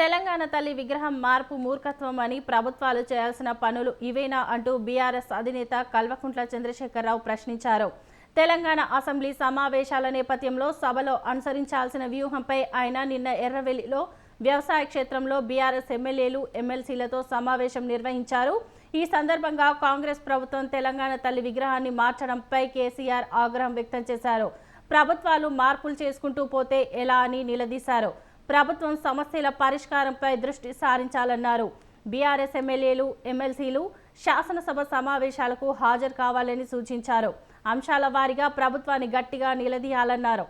తెలంగాణ తల్లి విగ్రహం మార్పు మూర్ఖత్వం అని ప్రభుత్వాలు చేయాల్సిన పనులు ఇవేనా అంటూ బీఆర్ఎస్ అధినేత కల్వకుంట్ల చంద్రశేఖరరావు ప్రశ్నించారు. తెలంగాణ అసెంబ్లీ సమావేశాల నేపథ్యంలో సభలో అనుసరించాల్సిన వ్యూహంపై ఆయన నిన్న ఎర్రవెల్లిలో వ్యవసాయ క్షేత్రంలో బీఆర్ఎస్ ఎమ్మెల్యేలు ఎమ్మెల్సీలతో సమావేశం నిర్వహించారు. ఈ సందర్భంగా కాంగ్రెస్ ప్రభుత్వం తెలంగాణ తల్లి విగ్రహాన్ని మార్చడంపై కేసీఆర్ ఆగ్రహం వ్యక్తం చేశారు. ప్రభుత్వాలు మార్పులు చేసుకుంటూ పోతే ఎలా అని నిలదీశారు. ప్రభుత్వం సమస్యల పరిష్కారంపై దృష్టి సారించాలన్నారు. బీఆర్ఎస్ ఎమ్మెల్యేలు ఎమ్మెల్సీలు శాసనసభ సమావేశాలకు హాజరు కావాలని సూచించారు. అంశాల వారీగా ప్రభుత్వాన్ని గట్టిగా నిలదీయాలన్నారు.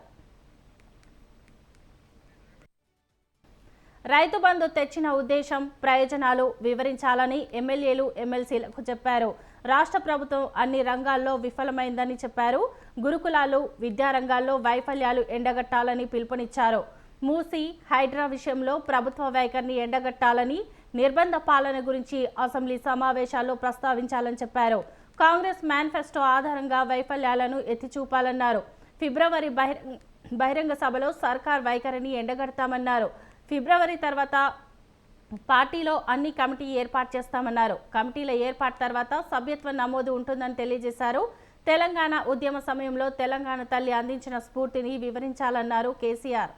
రైతు బంధు తెచ్చిన ఉద్దేశం ప్రయోజనాలు వివరించాలని ఎమ్మెల్యేలు ఎమ్మెల్సీలకు చెప్పారు. రాష్ట్ర ప్రభుత్వం అన్ని రంగాల్లో విఫలమైందని చెప్పారు. గురుకులాలు విద్యారంగాల్లో వైఫల్యాలు ఎండగట్టాలని పిలుపునిచ్చారు. మూసి హైడ్రా విషయంలో ప్రభుత్వ వైఖరిని ఎండగట్టాలని నిర్బంధ పాలన గురించి అసెంబ్లీ సమావేశాల్లో ప్రస్తావించాలని చెప్పారు. కాంగ్రెస్ మేనిఫెస్టో ఆధారంగా వైఫల్యాలను ఎత్తిచూపాలన్నారు. ఫిబ్రవరి బహిరంగ బహిరంగ సభలో సర్కార్ వైఖరిని ఎండగడతామన్నారు. ఫిబ్రవరి తర్వాత పార్టీలో అన్ని కమిటీ ఏర్పాటు చేస్తామన్నారు. కమిటీల ఏర్పాటు తర్వాత సభ్యత్వ నమోదు ఉంటుందని తెలియజేశారు. తెలంగాణ ఉద్యమ సమయంలో తెలంగాణ తల్లి అందించిన స్ఫూర్తిని వివరించాలన్నారు కేసీఆర్.